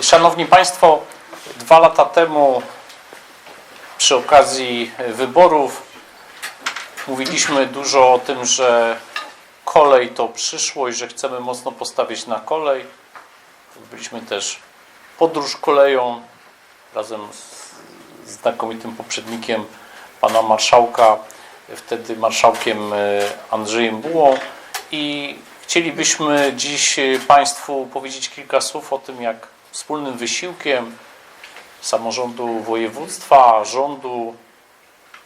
Szanowni Państwo, dwa lata temu przy okazji wyborów mówiliśmy dużo o tym, że kolej to przyszłość, że chcemy mocno postawić na kolej. Byliśmy też podróż koleją razem z znakomitym poprzednikiem pana marszałka, wtedy marszałkiem e, Andrzejem Bułą i chcielibyśmy dziś e, Państwu powiedzieć kilka słów o tym, jak wspólnym wysiłkiem samorządu województwa, rządu,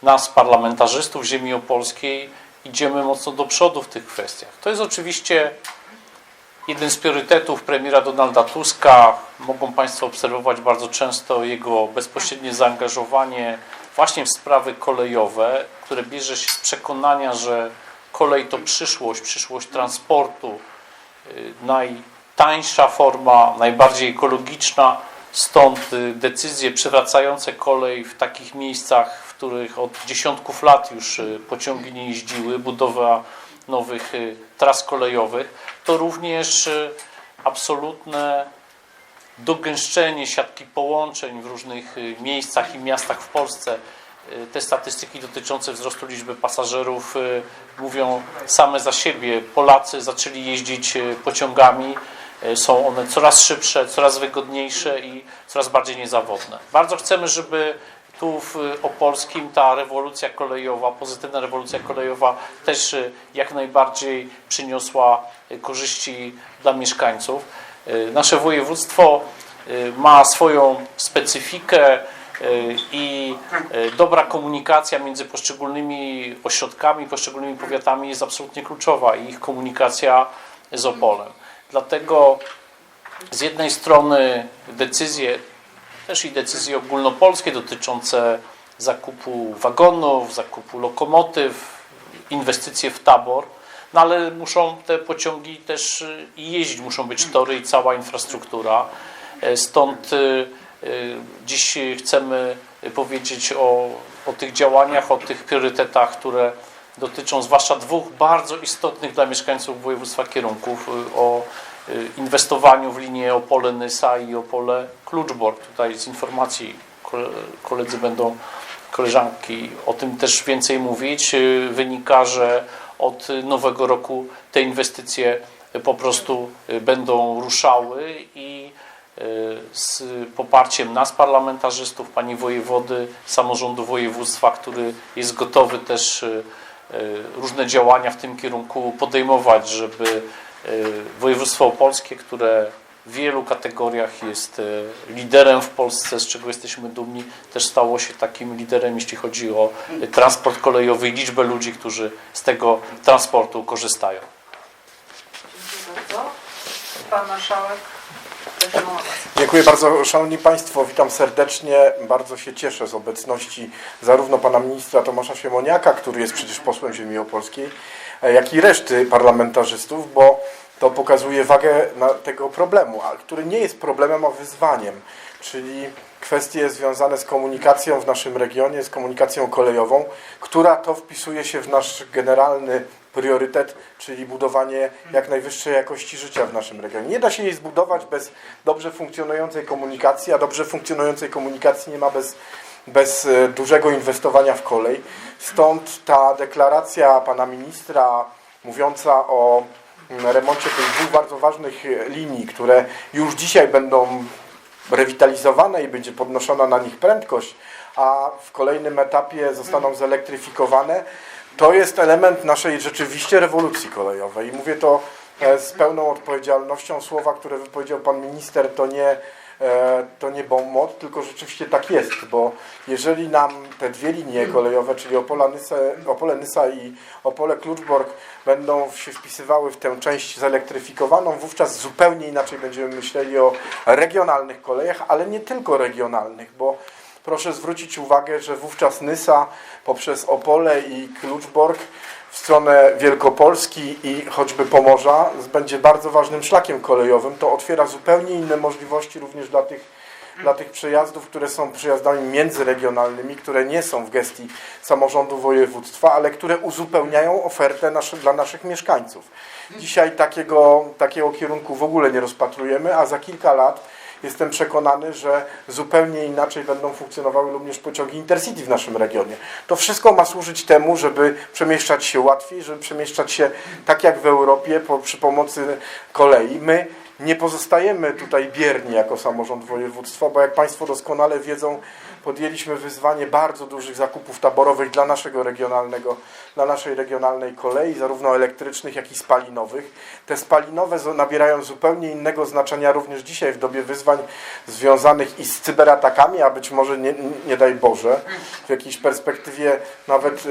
nas, parlamentarzystów ziemi opolskiej, idziemy mocno do przodu w tych kwestiach. To jest oczywiście jeden z priorytetów premiera Donalda Tuska. Mogą Państwo obserwować bardzo często jego bezpośrednie zaangażowanie właśnie w sprawy kolejowe, które bierze się z przekonania, że kolej to przyszłość, przyszłość transportu, y, najtańsza forma, najbardziej ekologiczna. Stąd y, decyzje przywracające kolej w takich miejscach, w których od dziesiątków lat już y, pociągi nie jeździły, budowa nowych y, tras kolejowych, to również absolutne dogęszczenie siatki połączeń w różnych miejscach i miastach w Polsce. Te statystyki dotyczące wzrostu liczby pasażerów mówią same za siebie. Polacy zaczęli jeździć pociągami. Y, Są one coraz szybsze, coraz wygodniejsze i coraz bardziej niezawodne. Bardzo chcemy, żeby tu w Opolskim ta rewolucja kolejowa, pozytywna rewolucja kolejowa też y, jak najbardziej przyniosła y, korzyści dla mieszkańców. Nasze województwo ma swoją specyfikę i dobra komunikacja między poszczególnymi ośrodkami, poszczególnymi powiatami jest absolutnie kluczowa i ich komunikacja z Opolem. Dlatego z jednej strony decyzje, też i decyzje ogólnopolskie dotyczące zakupu wagonów, zakupu lokomotyw, inwestycje w tabor, no ale muszą te pociągi też i jeździć, muszą być tory i cała infrastruktura. E, Stąd y, y, dziś chcemy powiedzieć o, o tych działaniach, o tych priorytetach, które dotyczą zwłaszcza dwóch bardzo istotnych dla mieszkańców województwa kierunków, y, o y, inwestowaniu w linię Opole-Nysa i Opole-Kluczbork. Tutaj z informacji kole- koledzy będą, koleżanki o tym też więcej mówić. Y, Wynika, że od nowego roku te inwestycje po prostu będą ruszały i z poparciem nas, parlamentarzystów, pani wojewody, samorządu województwa, który jest gotowy też różne działania w tym kierunku podejmować, żeby y, województwo opolskie, które w wielu kategoriach jest y, liderem w Polsce, z czego jesteśmy dumni, też stało się takim liderem, jeśli chodzi o y, transport kolejowy i liczbę ludzi, którzy z tego transportu korzystają. Dziękuję bardzo. Pan marszałek. Dziękuję bardzo. Szanowni Państwo, witam serdecznie. Bardzo się cieszę z obecności zarówno pana ministra Tomasza Siemoniaka, który jest przecież posłem ziemi opolskiej, e, jak i reszty parlamentarzystów, bo to pokazuje wagę tego problemu, który nie jest problemem, a wyzwaniem, czyli kwestie związane z komunikacją w naszym regionie, z komunikacją kolejową, która to wpisuje się w nasz generalny priorytet, czyli budowanie jak najwyższej jakości życia w naszym regionie. Nie da się jej zbudować bez dobrze funkcjonującej komunikacji, a dobrze funkcjonującej komunikacji nie ma bez, bez e, dużego inwestowania w kolej. Stąd ta deklaracja pana ministra mówiąca o mm, remoncie tych dwóch bardzo ważnych e, linii, które już dzisiaj będą rewitalizowane i będzie podnoszona na nich prędkość, a w kolejnym etapie zostaną zelektryfikowane, to jest element naszej rzeczywiście rewolucji kolejowej. I mówię to e, z pełną odpowiedzialnością. Słowa, które wypowiedział pan minister, to nie, e, to nie bombot, tylko rzeczywiście tak jest, bo jeżeli nam te dwie linie kolejowe, czyli Opole-Nysa i Opole-Kluczbork będą się wpisywały w tę część zelektryfikowaną, wówczas zupełnie inaczej będziemy myśleli o regionalnych kolejach, ale nie tylko regionalnych, bo proszę zwrócić uwagę, że wówczas Nysa poprzez Opole i Kluczbork w stronę Wielkopolski i choćby Pomorza będzie bardzo ważnym szlakiem kolejowym. To otwiera zupełnie inne możliwości również dla tych, dla tych przejazdów, które są przejazdami międzyregionalnymi, które nie są w gestii samorządu województwa, ale które uzupełniają ofertę dla naszych mieszkańców. Dzisiaj takiego, takiego kierunku w ogóle nie rozpatrujemy, a za kilka lat jestem przekonany, że zupełnie inaczej będą funkcjonowały również pociągi Intercity w naszym regionie. To wszystko ma służyć temu, żeby przemieszczać się łatwiej, żeby przemieszczać się tak jak w Europie po, przy pomocy kolei. My nie pozostajemy tutaj bierni jako samorząd województwa, bo jak Państwo doskonale wiedzą, podjęliśmy wyzwanie bardzo dużych zakupów taborowych dla naszego regionalnego, dla naszej regionalnej kolei, zarówno elektrycznych, jak i spalinowych. Te spalinowe nabierają zupełnie innego znaczenia również dzisiaj w dobie wyzwań związanych i z cyberatakami, a być może nie, nie daj Boże, w jakiejś perspektywie nawet e,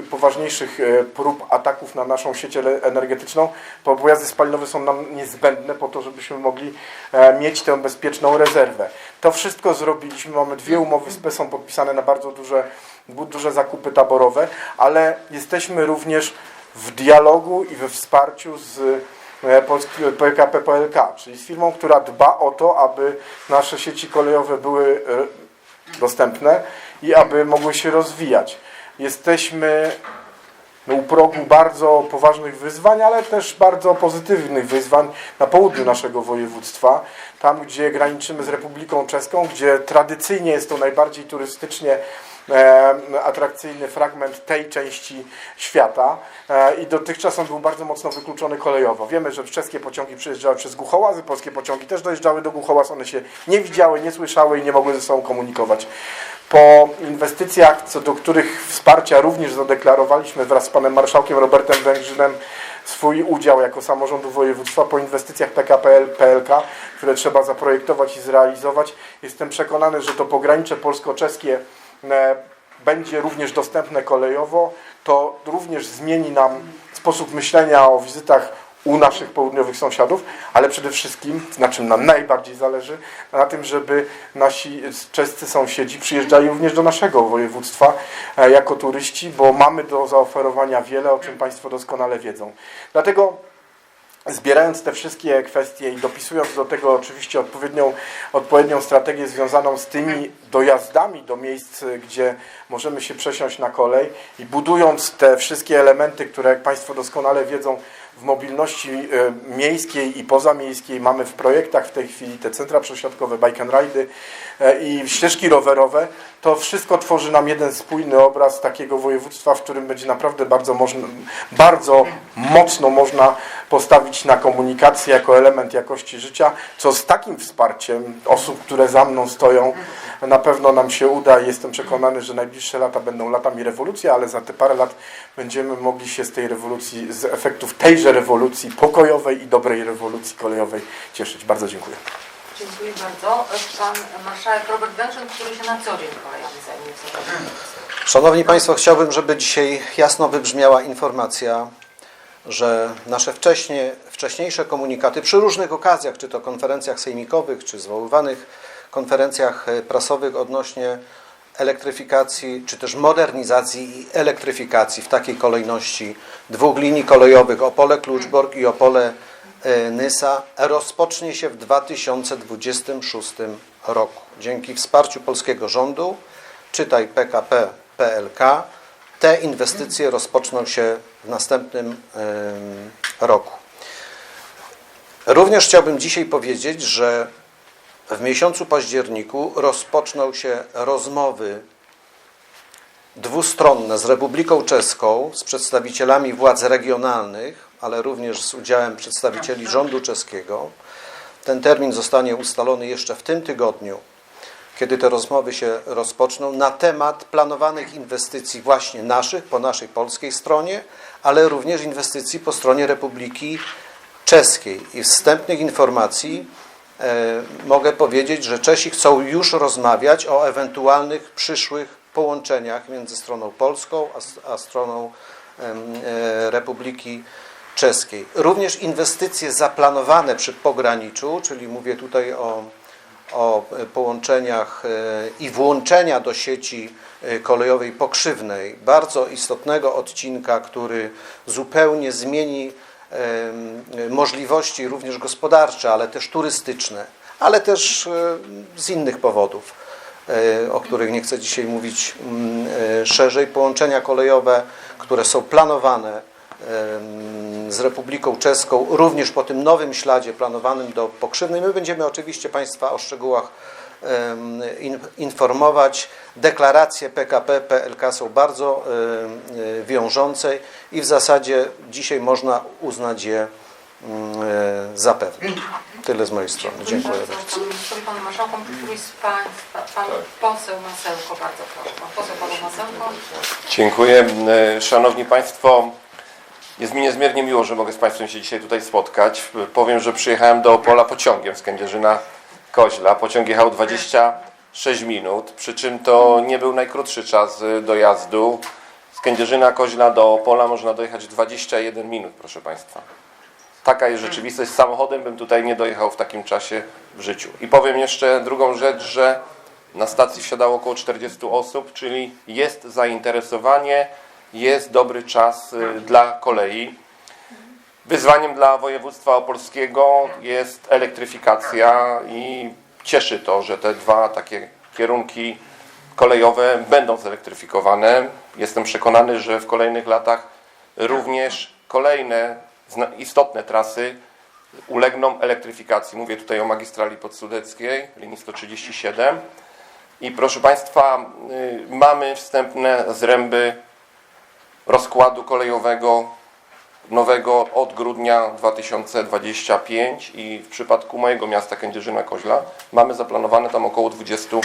e, poważniejszych e, prób ataków na naszą sieć energetyczną, to pojazdy spalinowe są nam niezbędne po to, żebyśmy mogli e, mieć tę bezpieczną rezerwę. To wszystko zrobiliśmy, mamy dwie umowy z PESą podpisane na bardzo duże, duże zakupy taborowe, ale jesteśmy również w dialogu i we wsparciu z e, PKP PLK, czyli z firmą, która dba o to, aby nasze sieci kolejowe były e, dostępne i aby mogły się rozwijać. Jesteśmy no, u progu bardzo poważnych wyzwań, ale też bardzo pozytywnych wyzwań na południu naszego województwa, tam gdzie graniczymy z Republiką Czeską, gdzie tradycyjnie jest to najbardziej turystycznie atrakcyjny fragment tej części świata e, i dotychczas on był bardzo mocno wykluczony kolejowo. Wiemy, że czeskie pociągi przyjeżdżały przez Głuchołazy, polskie pociągi też dojeżdżały do Głuchołaz, one się nie widziały, nie słyszały i nie mogły ze sobą komunikować. Po inwestycjach, co do których wsparcia również zadeklarowaliśmy wraz z panem marszałkiem Robertem Węgrzynem swój udział jako samorządu województwa po inwestycjach PKP PLK, które trzeba zaprojektować i zrealizować. Jestem przekonany, że to pogranicze polsko-czeskie będzie również dostępne kolejowo. To również zmieni nam sposób myślenia o wizytach u naszych południowych sąsiadów, ale przede wszystkim, na czym nam najbardziej zależy, na tym, żeby nasi czescy sąsiedzi przyjeżdżali również do naszego województwa e, jako turyści, bo mamy do zaoferowania wiele, o czym Państwo doskonale wiedzą. Dlatego Zbierając te wszystkie kwestie i dopisując do tego oczywiście odpowiednią, odpowiednią strategię związaną z tymi dojazdami do miejsc, gdzie możemy się przesiąść na kolej i budując te wszystkie elementy, które jak Państwo doskonale wiedzą w mobilności e, miejskiej i pozamiejskiej mamy w projektach w tej chwili te centra przesiadkowe, bike and ride'y e, i ścieżki rowerowe, to wszystko tworzy nam jeden spójny obraz takiego województwa, w którym będzie naprawdę bardzo, można, bardzo mocno można postawić na komunikację jako element jakości życia, co z takim wsparciem osób, które za mną stoją, na pewno nam się uda jestem przekonany, że najbliższe lata będą latami rewolucji, ale za te parę lat będziemy mogli się z tej rewolucji, z efektów tejże rewolucji pokojowej i dobrej rewolucji kolejowej cieszyć. Bardzo dziękuję. Dziękuję bardzo. Pan marszałek Robert Węgrzyn, który się na co dzień kolejami zajmuje. Szanowni Państwo, chciałbym, żeby dzisiaj jasno wybrzmiała informacja, że nasze wcześnie, wcześniejsze komunikaty przy różnych okazjach, czy to konferencjach sejmikowych, czy zwoływanych konferencjach e, prasowych odnośnie elektryfikacji, czy też modernizacji i elektryfikacji w takiej kolejności dwóch linii kolejowych Opole-Kluczbork i Opole-Nysa rozpocznie się w 2026 roku. Dzięki wsparciu polskiego rządu, czytaj PKP PLK, te inwestycje rozpoczną się w następnym roku. Również chciałbym dzisiaj powiedzieć, że w miesiącu październiku rozpoczną się rozmowy dwustronne z Republiką Czeską, z przedstawicielami władz regionalnych, ale również z udziałem przedstawicieli rządu czeskiego. Ten termin zostanie ustalony jeszcze w tym tygodniu, kiedy te rozmowy się rozpoczną, na temat planowanych inwestycji właśnie naszych, po naszej polskiej stronie, ale również inwestycji po stronie Republiki Czeskiej. I wstępnych informacji e, mogę powiedzieć, że Czesi chcą już rozmawiać o ewentualnych przyszłych połączeniach między stroną polską a, a stroną e, Republiki Czeskiej. Również inwestycje zaplanowane przy pograniczu, czyli mówię tutaj o o e, połączeniach e, i włączenia do sieci e, kolejowej pokrzywnej, bardzo istotnego odcinka, który zupełnie zmieni em, możliwości również gospodarcze, ale też turystyczne, ale też e, z innych powodów, e, o których nie chcę dzisiaj mówić e, szerzej. Połączenia kolejowe, które są planowane z Republiką Czeską, również po tym nowym śladzie planowanym do Pokrzywnej. My będziemy oczywiście Państwa o szczegółach informować. Deklaracje PKP PLK są bardzo wiążące i w zasadzie dzisiaj można uznać je za pewne. Tyle z mojej strony. Dziękuję bardzo. bardzo. Panu czy któryś z Państwa, pan poseł Masełko, bardzo proszę. Pan poseł Paweł Masełko. Dziękuję. E, Szanowni Państwo, jest mi niezmiernie miło, że mogę z Państwem się dzisiaj tutaj spotkać. Powiem, że przyjechałem do Opola pociągiem z Kędzierzyna Koźla. Pociąg jechał 26 minut, przy czym to nie był najkrótszy czas dojazdu. Z Kędzierzyna Koźla do Opola można dojechać 21 minut, proszę Państwa. Taka jest rzeczywistość. Samochodem bym tutaj nie dojechał w takim czasie w życiu. I powiem jeszcze drugą rzecz, że na stacji wsiadało około 40 osób, czyli jest zainteresowanie, jest dobry czas y, dla kolei. Wyzwaniem dla województwa opolskiego jest elektryfikacja i cieszy to, że te dwa takie kierunki kolejowe będą zelektryfikowane. Jestem przekonany, że w kolejnych latach również kolejne istotne trasy ulegną elektryfikacji. Mówię tutaj o magistrali podsudeckiej, linii 137. I proszę Państwa, y, mamy wstępne zręby rozkładu kolejowego nowego od grudnia 2025 i w przypadku mojego miasta Kędzierzyna Koźla mamy zaplanowane tam około 20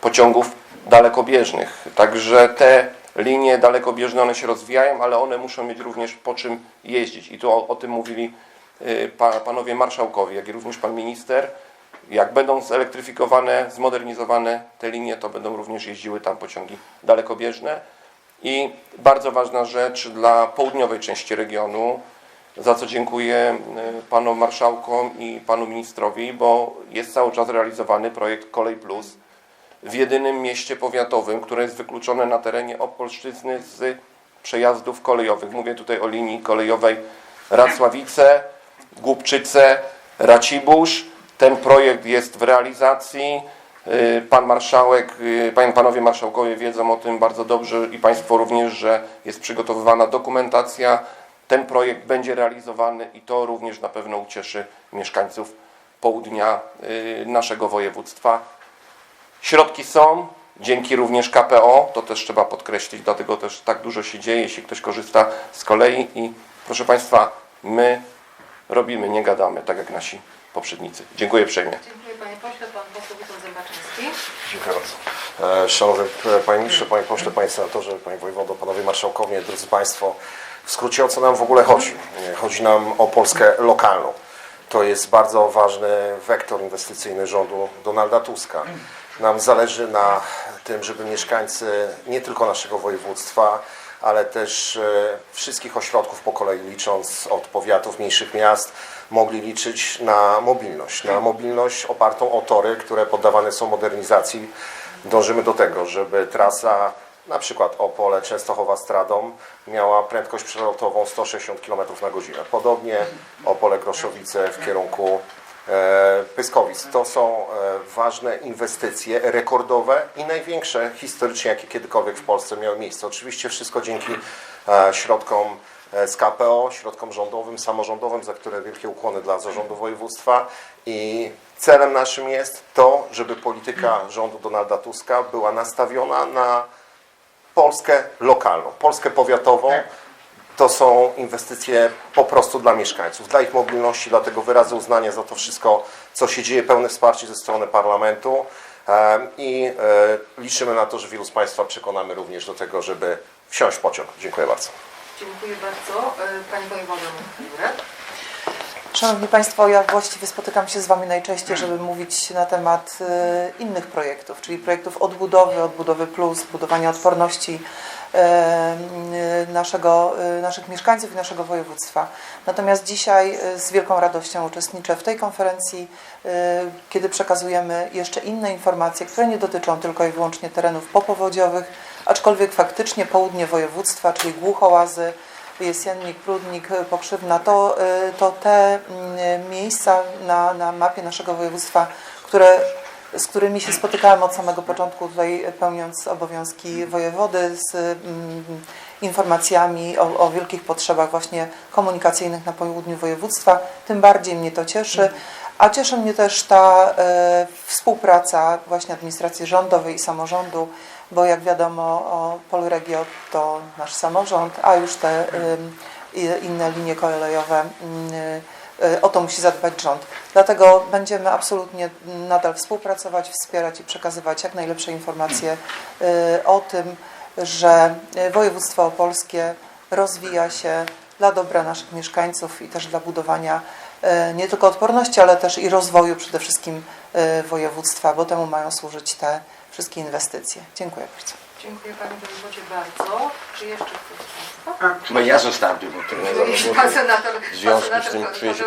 pociągów dalekobieżnych. Także te linie dalekobieżne one się rozwijają, ale one muszą mieć również po czym jeździć. I tu o, o tym mówili y, pa, panowie marszałkowie, jak i również pan minister. Jak będą zelektryfikowane, zmodernizowane te linie, to będą również jeździły tam pociągi dalekobieżne. I bardzo ważna rzecz dla południowej części regionu, za co dziękuję y, panom marszałkom i panu ministrowi, bo jest cały czas realizowany projekt Kolej Plus w jedynym mieście powiatowym, które jest wykluczone na terenie Opolszczyzny z przejazdów kolejowych. Mówię tutaj o linii kolejowej Racławice, Głubczyce, Racibórz. Ten projekt jest w realizacji. Y, Pan marszałek, y, panowie marszałkowie wiedzą o tym bardzo dobrze i państwo również, że jest przygotowywana dokumentacja. Ten projekt będzie realizowany i to również na pewno ucieszy mieszkańców południa y, naszego województwa. Środki są, dzięki również KPO, to też trzeba podkreślić, dlatego też tak dużo się dzieje, jeśli ktoś korzysta z kolei i proszę Państwa, my robimy, nie gadamy, tak jak nasi poprzednicy. Dziękuję uprzejmie. Dziękuję panie pośle. Dziękuję bardzo. E, Szanowny e, Panie Ministrze, Panie Pośle, Panie Senatorze, Panie Wojewodo, Panowie Marszałkowie, drodzy Państwo, w skrócie o co nam w ogóle chodzi? E, Chodzi nam o Polskę lokalną. To jest bardzo ważny wektor inwestycyjny rządu Donalda Tuska. Nam zależy na tym, żeby mieszkańcy nie tylko naszego województwa, ale też wszystkich ośrodków po kolei, licząc od powiatów, mniejszych miast, mogli liczyć na mobilność. Na mobilność opartą o tory, które poddawane są modernizacji. Dążymy do tego, żeby trasa na przykład Opole, Częstochowa Stradą miała prędkość przelotową 160 km na godzinę. Podobnie Opole Groszowice w kierunku e, Pyskowic. To są e, ważne inwestycje, rekordowe i największe historycznie, jakie kiedykolwiek w Polsce miały miejsce. Oczywiście wszystko dzięki e, środkom z KPO, środkom rządowym, samorządowym, za które wielkie ukłony dla zarządu województwa i celem naszym jest to, żeby polityka rządu Donalda Tuska była nastawiona na Polskę lokalną, Polskę powiatową. To są inwestycje po prostu dla mieszkańców, dla ich mobilności, dlatego wyrazy uznania za to wszystko, co się dzieje, pełne wsparcie ze strony parlamentu i e, liczymy na to, że wielu z Państwa przekonamy również do tego, żeby wsiąść w pociąg. Dziękuję bardzo. Dziękuję bardzo. E, Pani wojewoda. Szanowni Państwo, ja właściwie spotykam się z Wami najczęściej, żeby mówić na temat e, innych projektów, czyli projektów odbudowy, odbudowy plus, budowania odporności e, naszego, naszych mieszkańców i naszego województwa. Natomiast dzisiaj z wielką radością uczestniczę w tej konferencji, kiedy przekazujemy jeszcze inne informacje, które nie dotyczą tylko i wyłącznie terenów popowodziowych, aczkolwiek faktycznie południe województwa, czyli Głuchołazy, Jesiennik, Prudnik, Pokrzywna, to, y, to te mm, miejsca na, na mapie naszego województwa, które z którymi się spotykałam od samego początku tutaj pełniąc obowiązki wojewody z mm, informacjami o, o wielkich potrzebach właśnie komunikacyjnych na południu województwa. Tym bardziej mnie to cieszy. A cieszy mnie też ta e, współpraca właśnie administracji rządowej i samorządu, bo jak wiadomo Polregio to nasz samorząd, a już te inne linie kolejowe mm, y, o to musi zadbać rząd. Dlatego będziemy absolutnie nadal współpracować, wspierać i przekazywać jak najlepsze informacje y, o tym, że y, województwo opolskie rozwija się dla dobra naszych mieszkańców i też dla budowania nie tylko odporności, ale też i rozwoju przede wszystkim y, województwa, bo temu mają służyć te wszystkie inwestycje. Dziękuję bardzo. Dziękuję Panie Wojewodzie bardzo. Czy jeszcze ktoś z Państwa? Chyba ja zostałem tylko Pan senator, W związku pan z tym czuję się...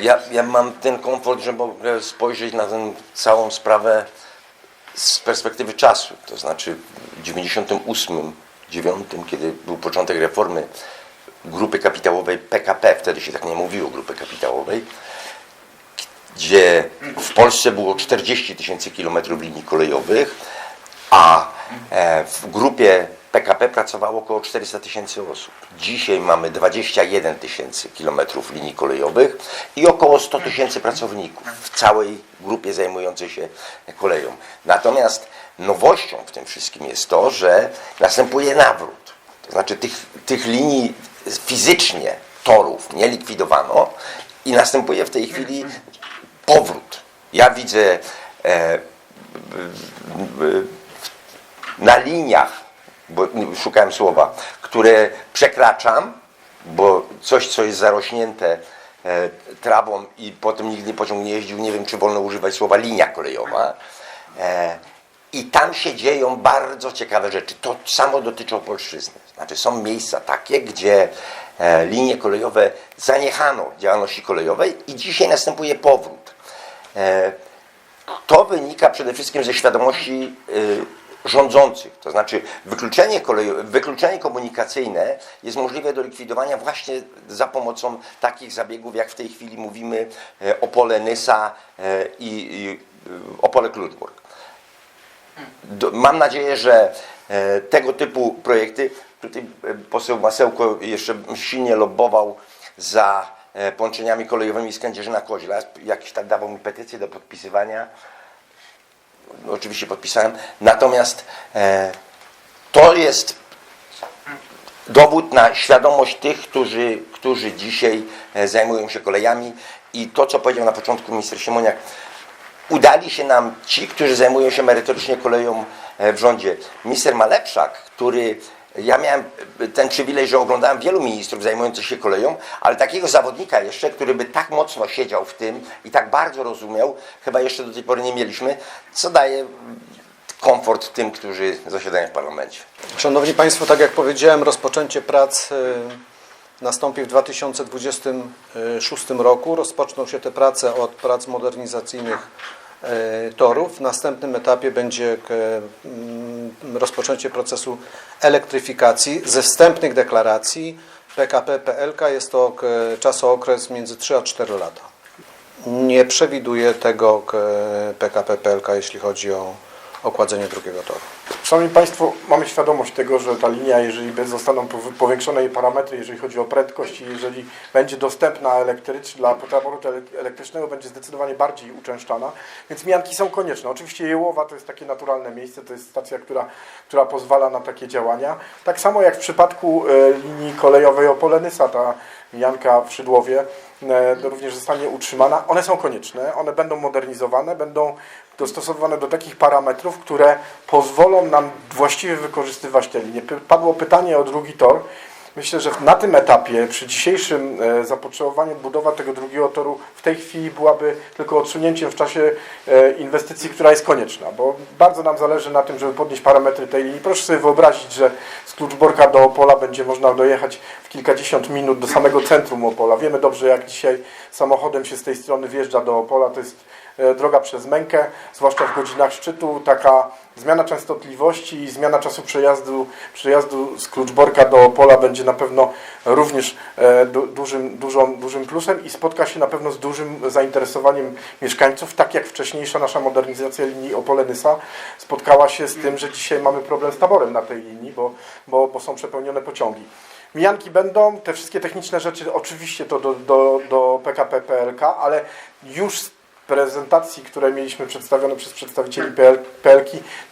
Ja, ja mam ten komfort, że mogę spojrzeć na tę całą sprawę z perspektywy czasu. To znaczy w 98, 9, kiedy był początek reformy grupy kapitałowej PKP, wtedy się tak nie mówiło grupy kapitałowej, gdzie w Polsce było 40 tysięcy kilometrów linii kolejowych, a e, w grupie PKP pracowało około 400 tysięcy osób. Dzisiaj mamy 21 tysięcy kilometrów linii kolejowych i około 100 tysięcy pracowników w całej grupie zajmującej się koleją. Natomiast nowością w tym wszystkim jest to, że następuje nawrót. Znaczy tych, tych linii fizycznie torów nie likwidowano i następuje w tej chwili powrót. Ja widzę e, na liniach, bo szukałem słowa, które przekraczam, bo coś, co jest zarośnięte e, trawą i potem nigdy pociąg nie jeździł, nie wiem, czy wolno używać słowa linia kolejowa. E, I tam się dzieją bardzo ciekawe rzeczy. To samo dotyczy Opolszczyzny. Znaczy są miejsca takie, gdzie e, linie kolejowe zaniechano działalności kolejowej i dzisiaj następuje powrót. E, to wynika przede wszystkim ze świadomości y, rządzących. To znaczy wykluczenie, wykluczenie komunikacyjne jest możliwe do likwidowania właśnie za pomocą takich zabiegów, jak w tej chwili mówimy e, Opole Nysa e, i, Opole Kluczburg. Mam nadzieję, że e, tego typu projekty, tutaj e, poseł Masełko jeszcze silnie lobbował za e, połączeniami kolejowymi z Kędzierzyna-Koźla, jakiś tak dawał mi petycję do podpisywania, no, oczywiście podpisałem, natomiast to jest dowód na świadomość tych, którzy, którzy dzisiaj zajmują się kolejami. I to, co powiedział na początku minister Siemoniak, udali się nam ci, którzy zajmują się merytorycznie koleją e, w rządzie. Minister Malepszak, który ja miałem e, ten przywilej, że oglądałem wielu ministrów zajmujących się koleją, ale takiego zawodnika jeszcze, który by tak mocno siedział w tym i tak bardzo rozumiał, chyba jeszcze do tej pory nie mieliśmy, co daje komfort tym, którzy zasiadają w parlamencie. Szanowni Państwo, tak jak powiedziałem, rozpoczęcie prac y, nastąpi w 2026 roku. Rozpoczną się te prace od prac modernizacyjnych torów. W następnym etapie będzie mm, rozpoczęcie procesu elektryfikacji. Ze wstępnych deklaracji PKP PLK jest to czasookres między 3 a 4 lata. Nie przewiduje tego PKP PLK, jeśli chodzi o okładzenie drugiego toru. Szanowni Państwo, mamy świadomość tego, że ta linia, jeżeli zostaną pow- powiększone jej parametry, jeżeli chodzi o prędkość i jeżeli będzie dostępna elektryczna, dla ele- elektrycznego, będzie zdecydowanie bardziej uczęszczana, więc mianki są konieczne. Oczywiście Jełowa to jest takie naturalne miejsce, to jest stacja, która, która pozwala na takie działania. Tak samo jak w przypadku e, linii kolejowej Opole-Nysa, ta mianka w Szydłowie e, również zostanie utrzymana. One są konieczne, one będą modernizowane, będą dostosowane do takich parametrów, które pozwolą nam właściwie wykorzystywać te linie. Padło pytanie o drugi tor. Myślę, że na tym etapie, przy dzisiejszym e, zapotrzebowaniu, budowa tego drugiego toru w tej chwili byłaby tylko odsunięciem w czasie e, inwestycji, która jest konieczna, bo bardzo nam zależy na tym, żeby podnieść parametry tej linii. Proszę sobie wyobrazić, że z Kluczborka do Opola będzie można dojechać w kilkadziesiąt minut do samego centrum Opola. Wiemy dobrze, jak dzisiaj samochodem się z tej strony wjeżdża do Opola, to jest droga przez Mękę, zwłaszcza w godzinach szczytu, taka zmiana częstotliwości i zmiana czasu przejazdu, przejazdu z Kluczborka do Opola będzie na pewno również e, du, dużym, dużą, dużym plusem i spotka się na pewno z dużym zainteresowaniem mieszkańców, tak jak wcześniejsza nasza modernizacja linii Opole-Nysa spotkała się z tym, że dzisiaj mamy problem z taborem na tej linii, bo, bo, bo są przepełnione pociągi. Mijanki będą, te wszystkie techniczne rzeczy oczywiście to do, do, do PKP PLK, ale już prezentacji, które mieliśmy przedstawione przez przedstawicieli PL,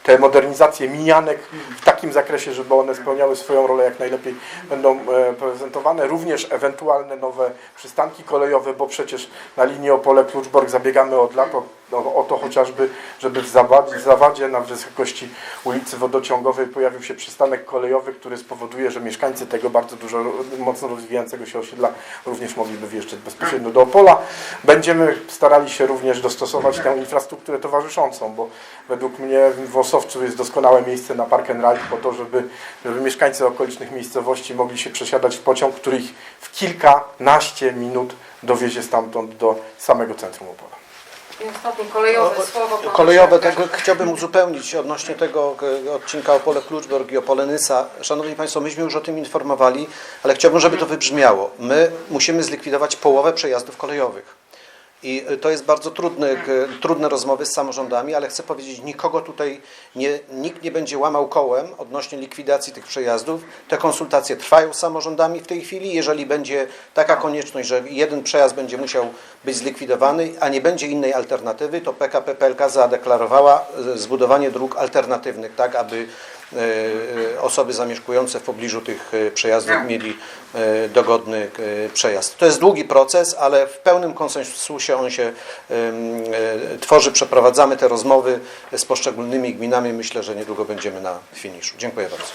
te modernizacje mijanek w takim zakresie, żeby one spełniały swoją rolę jak najlepiej będą e, prezentowane. Również ewentualne nowe przystanki kolejowe, bo przecież na linii Opole-Kluczbork zabiegamy od lat o, o, o to chociażby, żeby w Zawadzie, w Zawadzie na wysokości ulicy Wodociągowej pojawił się przystanek kolejowy, który spowoduje, że mieszkańcy tego bardzo dużo, mocno rozwijającego się osiedla również mogliby wjeżdżać bezpośrednio do Opola. Będziemy starali się również dostosować tę infrastrukturę towarzyszącą, bo według mnie w Osowcu jest doskonałe miejsce na park and ride po to, żeby, żeby mieszkańcy okolicznych miejscowości mogli się przesiadać w pociąg, który ich w kilkanaście minut dowiezie stamtąd do samego centrum Opola. I ostatnie kolejowe słowo. pana Kolejowe, tego chciałbym uzupełnić odnośnie tego e, odcinka Opole Kluczborg i Opole Nysa. Szanowni Państwo, myśmy już o tym informowali, ale chciałbym, żeby to wybrzmiało. My musimy zlikwidować połowę przejazdów kolejowych. I e, to jest bardzo trudne, k- trudne rozmowy z samorządami, ale chcę powiedzieć, nikogo tutaj nie, nikt nie będzie łamał kołem odnośnie likwidacji tych przejazdów. Te konsultacje trwają z samorządami w tej chwili. Jeżeli będzie taka konieczność, że jeden przejazd będzie musiał być zlikwidowany, a nie będzie innej alternatywy, to PKP PLK zadeklarowała e, zbudowanie dróg alternatywnych, tak aby osoby zamieszkujące w pobliżu tych e, przejazdów mieli e, dogodny e, przejazd. To jest długi proces, ale w pełnym konsensusie on się e, tworzy. Przeprowadzamy te rozmowy z poszczególnymi gminami. Myślę, że niedługo będziemy na finiszu. Dziękuję bardzo.